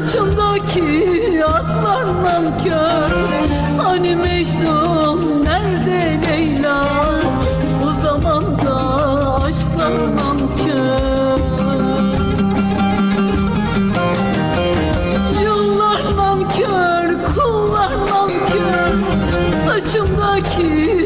Saçımdaki aklar nankör. Hani Mecnun nerede Leyla? Bu zamanda aşklar nankör. Yıllar nankör, kullar nankör. Saçımdaki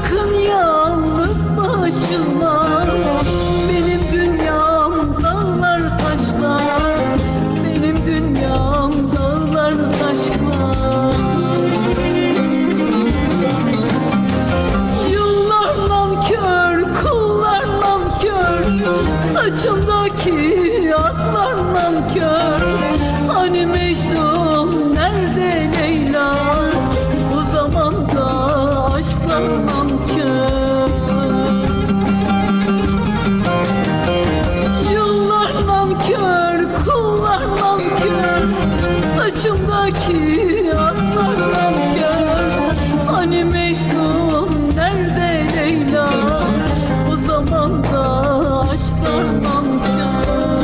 Bırakın yalnız başıma. Benim dünyam dağlar taşlar. Benim dünyam dağlar taşlar. Yıllar nankör, kullar nankör. Saçımdaki aklar nankör. Hani Saçımdaki aklar nankör Hani Mecnun nerede Leyla? Bu zamanda aşklar nankör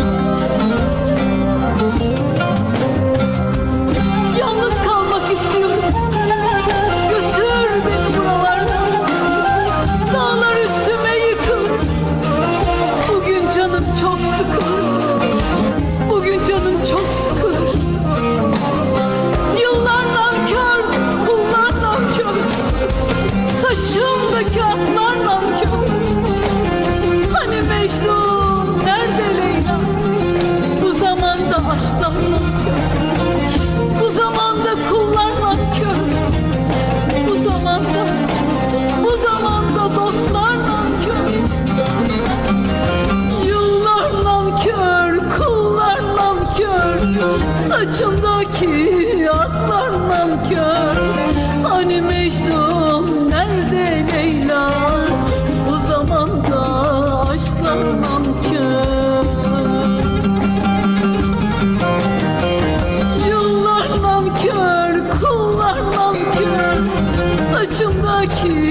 Yalnız kalmak istiyorum. Götür beni buralardan. Dağlar üstüme yıkılır Bugün canım çok sıkılır Bugün canım çok Saçımdaki atlar Saçımdaki